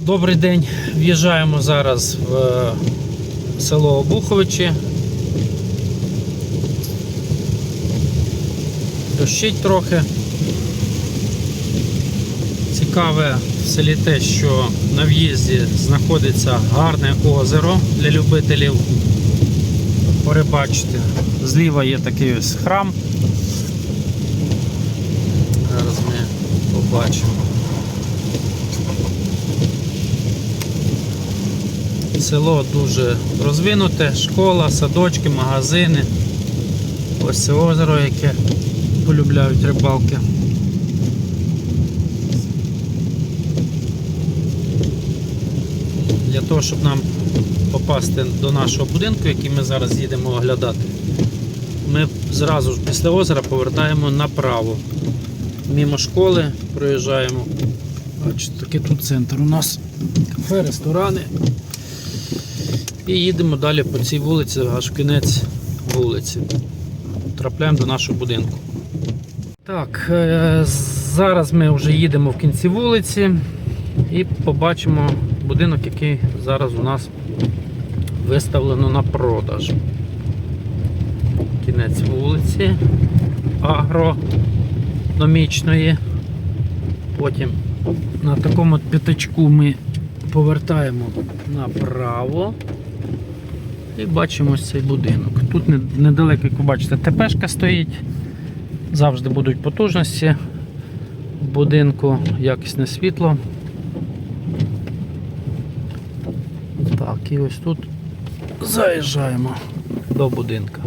Добрий день. В'їжджаємо зараз в е, село Обуховичі. Дощить трохи. Цікаве в селі те, що на в'їзді знаходиться гарне озеро для любителів порибачити. Зліва є такий ось храм. Зараз ми побачимо. Село дуже розвинуте, школа, садочки, магазини. Ось це озеро, яке полюбляють рибалки. Для того, щоб нам попасти до нашого будинку, який ми зараз їдемо оглядати, ми зразу ж після озера повертаємо направо. Мімо школи проїжджаємо. Бачите, такий тут центр у нас кафе, ресторани. І їдемо далі по цій вулиці, аж в кінець вулиці. Трапляємо до нашого будинку. Так, е, зараз ми вже їдемо в кінці вулиці і побачимо будинок, який зараз у нас виставлено на продаж. Кінець вулиці агрономічної. Потім на такому п'ятачку ми повертаємо направо і бачимо ось цей будинок. Тут недалеко, як ви бачите, ТПшка стоїть. Завжди будуть потужності в будинку, якісне світло. Так, і ось тут заїжджаємо до будинка.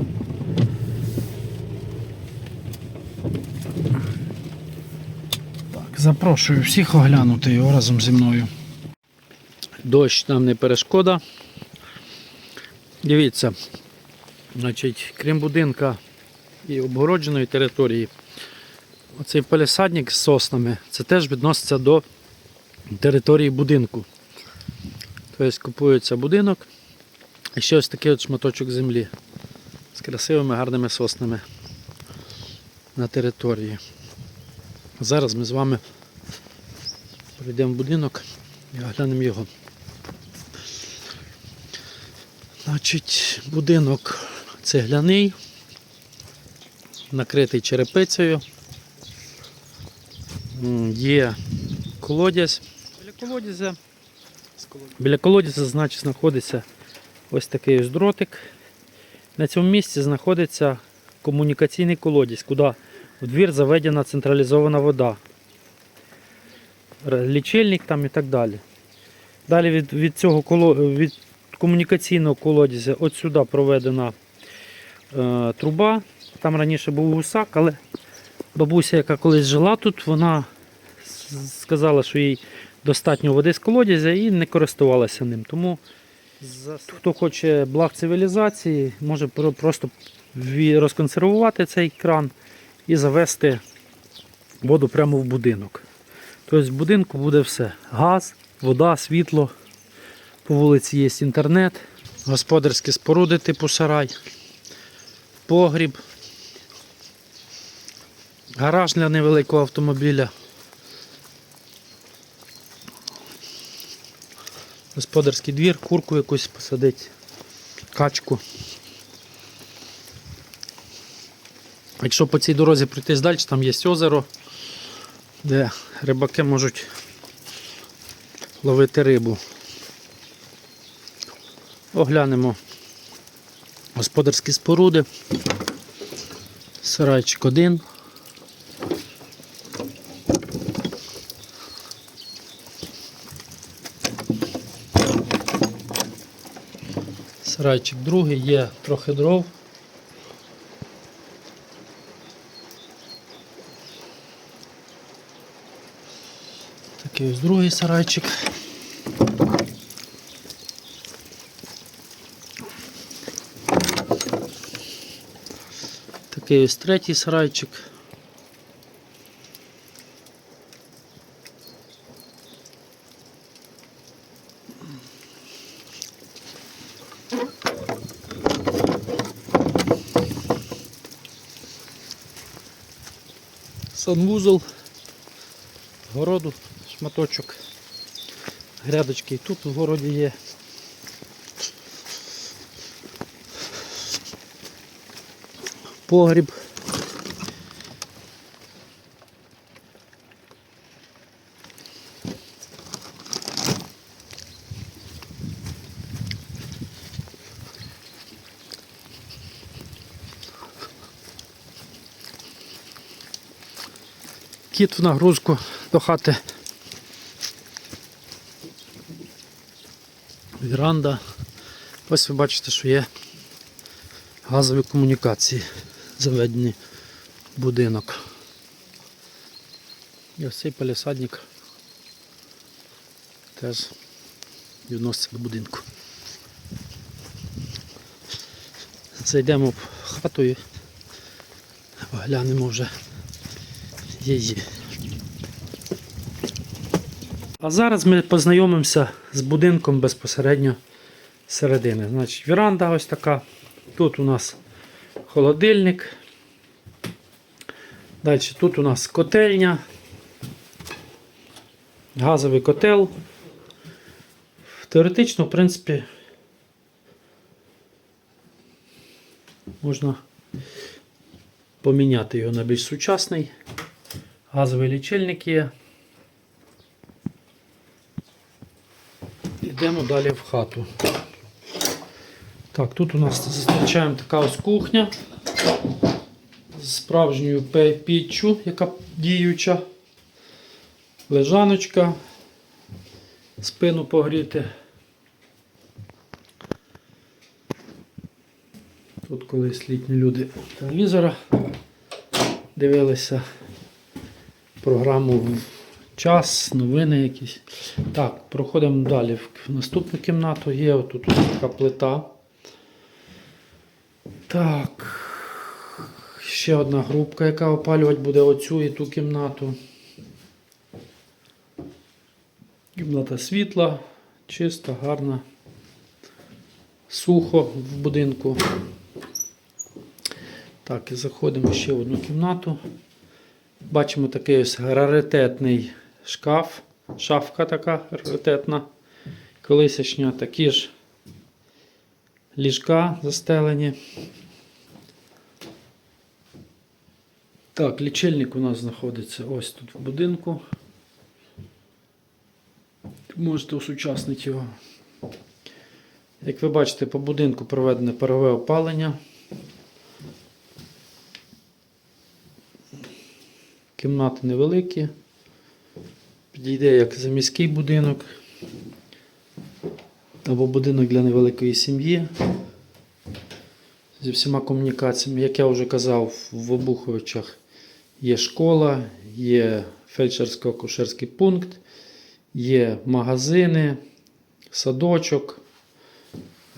Так, запрошую всіх оглянути його разом зі мною. Дощ нам не перешкода. Дивіться, значить, крім будинка і обгородженої території, оцей палісадник з соснами, це теж відноситься до території будинку. Тобто купується будинок і ще ось такий от шматочок землі з красивими гарними соснами на території. Зараз ми з вами прийдемо в будинок і оглянемо його. Значить, будинок цегляний, накритий черепицею. Є колодязь. Біля колодязя, біля колодязя, значить, знаходиться ось такий ось дротик. На цьому місці знаходиться комунікаційний колодязь, куди в двір заведена централізована вода. Лічильник там і так далі. Далі від, від цього від комунікаційного колодязя от сюди проведена е, труба. Там раніше був гусак, але бабуся, яка колись жила тут, вона сказала, що їй достатньо води з колодязя і не користувалася ним. Тому хто хоче благ цивілізації, може просто розконсервувати цей кран і завести воду прямо в будинок. Тобто в будинку буде все: газ, вода, світло. По вулиці є інтернет, господарські споруди типу сарай, погріб, гараж для невеликого автомобіля. Господарський двір, курку якусь посадить, качку. Якщо по цій дорозі пройтись далі, там є озеро, де рибаки можуть ловити рибу. Оглянемо господарські споруди. Сарайчик один. Сарайчик другий, є трохи дров. Такий ось другий сарайчик. Такий ось третій сарайчик. санвузол, городу, шматочок. грядочки тут в городі є. Погріб. Кіт в нагрузку до хати. Віранда. Ось ви бачите, що є газові комунікації заведені в будинок. І ось цей палісадник теж відноситься до будинку. Зайдемо в хату і оглянемо вже її. А зараз ми познайомимося з будинком безпосередньо середини. Значить, віранда ось така. Тут у нас холодильник. Далі тут у нас котельня. Газовий котел. Теоретично, в принципі, можна поміняти його на більш сучасний. Газовий лічильник є. Йдемо далі в хату. Так, тут у нас зустрічаємо така ось кухня з справжньою піччю, яка діюча, лежаночка, спину погріти. Тут колись літні люди телевізора дивилися програму час, новини якісь. Так, проходимо далі в наступну кімнату. Є ось така плита. Так. Ще одна групка, яка опалювати буде оцю і ту кімнату. Кімната світла, чиста, гарна. Сухо в будинку. Так, і заходимо ще в одну кімнату. Бачимо такий ось раритетний шкаф, шафка така раритетна, колисячня, такі ж ліжка застелені. Так, лічильник у нас знаходиться ось тут в будинку. Можете усучаснити його. Як ви бачите, по будинку проведене парове опалення. Кімнати невеликі. Підійде як заміський будинок. Або будинок для невеликої сім'ї. Зі всіма комунікаціями. Як я вже казав, в Обуховичах є школа, є фельдшерсько-акушерський пункт, є магазини, садочок.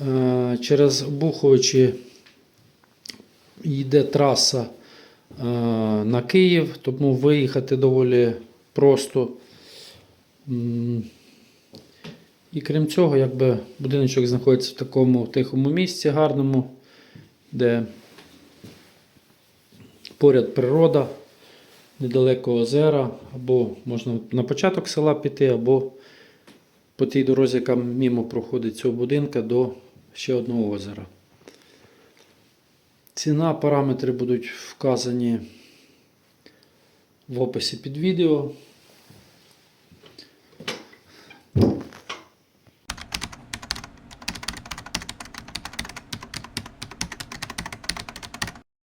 Е, Через Обуховичі йде траса е, на Київ, тому виїхати доволі просто. І крім цього, якби будиночок знаходиться в такому тихому місці гарному, де поряд природа, недалеко озера, або можна на початок села піти, або по тій дорозі, яка мімо проходить цього будинка до ще одного озера. Ціна, параметри будуть вказані в описі під відео.